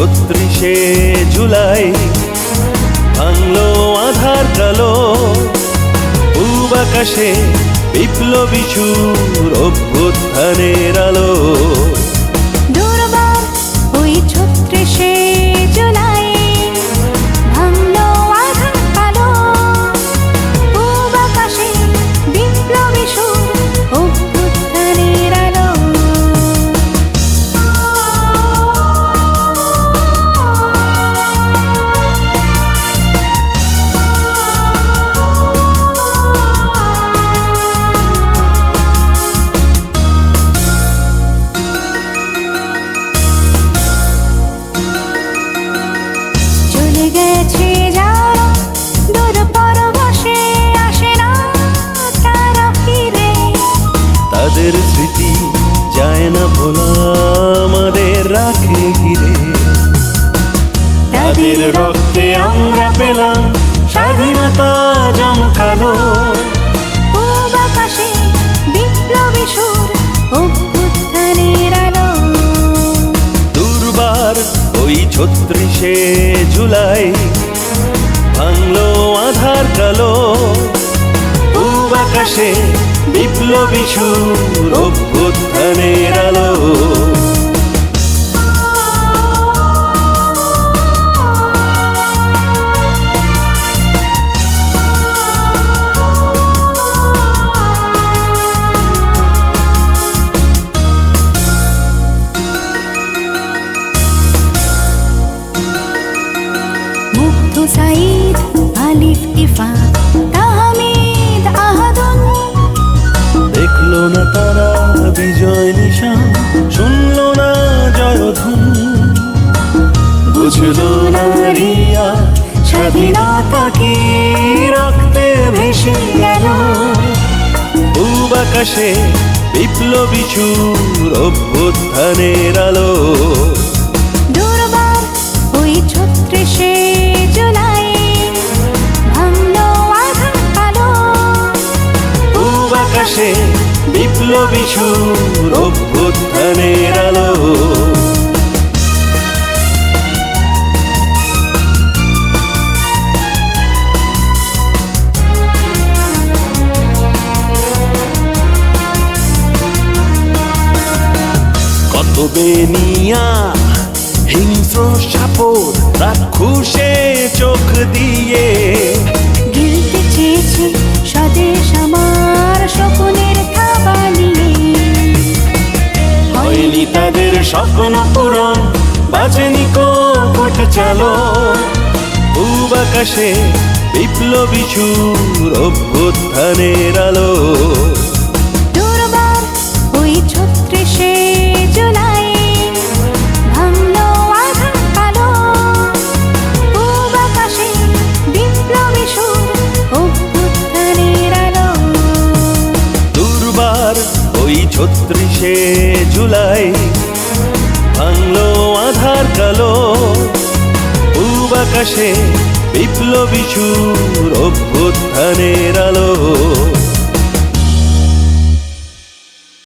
ছত্রিশে জুলাই ভাঙলো আধার কালো পূব আকাশে বিপ্লবী সুর অভ্যুত্থানের আলো। তাদের স্মৃতি যায় না ভোলা আমাদের রাখে ঘিরে। তাদের রক্তে আমরা পেলাম স্বাধীনতা জমকালো। পূব আকাশে বিপ্লবী সুর অভ্যুত্থানের আলো। দুর্বার ওই ছত্রিশে জুলাই ভাঙলো আধার কালো। পূব আকাশে বিপ্লবী সুর অভ্যুত্থানের আলো। তাহমিদ বিজয় নিশান শুনলো না জয়ধুন বুঝল না রিয়া স্বাধীনতা কি রক্তে ভেসে গেল। পূব আকাশে বিপ্লবী সুর অভ্যুত্থানের আলো। দুর্বার ওই ছত্রিশে জুলাই ভাঙলো কালো পূব আকাশে বিপ্লবী সুর অভ্যুত্থানের আলো। কত বেনিয়া হিংস্র সাপর রাক্ষুসে চোখ স্বপ্ন পূরণ বাজেনি কোট চালো পূব আকাশে বিপ্লবী সুর অভ্যুত্থানের আলো। ওই ছত্রিশে জুলাই ছত্রিশে জুলাই ভাঙলো আধার কালো। পূব আকাশে বিপ্লবী সুর অভ্যুত্থানের আলো।